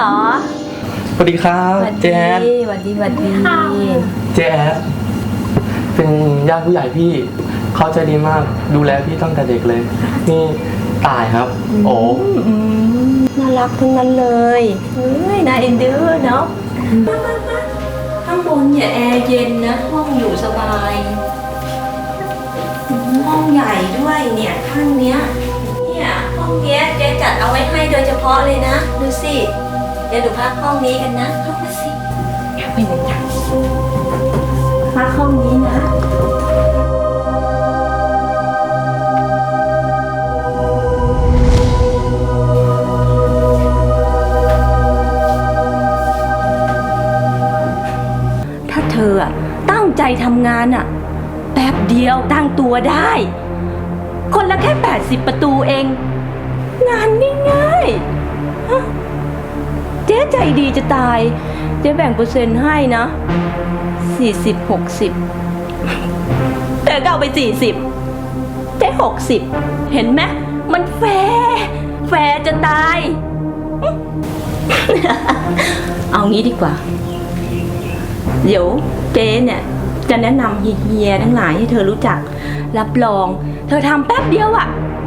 แล้วเหรอสวัสดีครับสวัสเจ๊ดีแอดสวัสดีสวัสดีเจ๊แอดเป็นญาติผู้ใหญ่พี่ เขาใจดีมากดูแลพี่ตั้งแต่เด็กเลย นี่ตายครับ โอ้อืมน่ารักทั้งนั้นเลยเฮ้ยน่าเอ็นดูเนาะมามามาข้างบนเนี่ยแอร์เย็นนะ ห้องอยู่สบายอืมห้องใหญ่ด้วยเนี่ยข้างเนี้ยเนี่ยห้องเนี้ยเจ๊จัดเอาไว้ให้โดยเฉพาะเลยนะ ดูสิ เดี๋ยวดูพักห้องนี้กันนะเข้ามาสิเข้าไปเลยจ้ะพักห้องนี้นะถ้าเธออะตั้งใจทำงานอะแป๊บเดียวตั้งตัวได้ คนละแค่ 80 ประตูเอง งานง่ายๆฮะเจ๊ใจดีจะตาย เจ๊แบ่งเปอร์เซ็นต์ให้นะ40 60เธอก็เอาไป40เจ๊60เห็นไหมมันแฟร์แฟร์จะตาย เอางี้ดีกว่า เดี๋ยวเจ๊เนี่ย จะแนะนำเฮียทั้งหลายให้เธอรู้จัก รับรอง เธอทำแป๊บเดียวอะ่ะ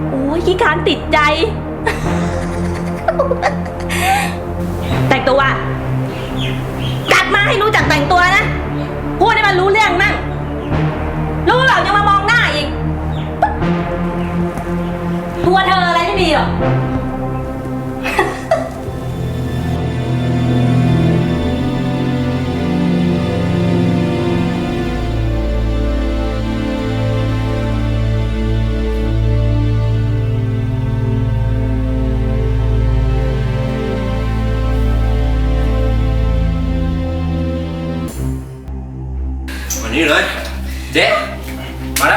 โอ้ยขี้การติดใจ แต่งตัวจัดมาให้รู้จักแต่งตัวนะ พูดให้มันรู้เรื่องมั่ง รู้หรอยังมามองหน้าอีก ตัวเธออะไรไม่มีหรอก วันนี้เลยเจ๊มา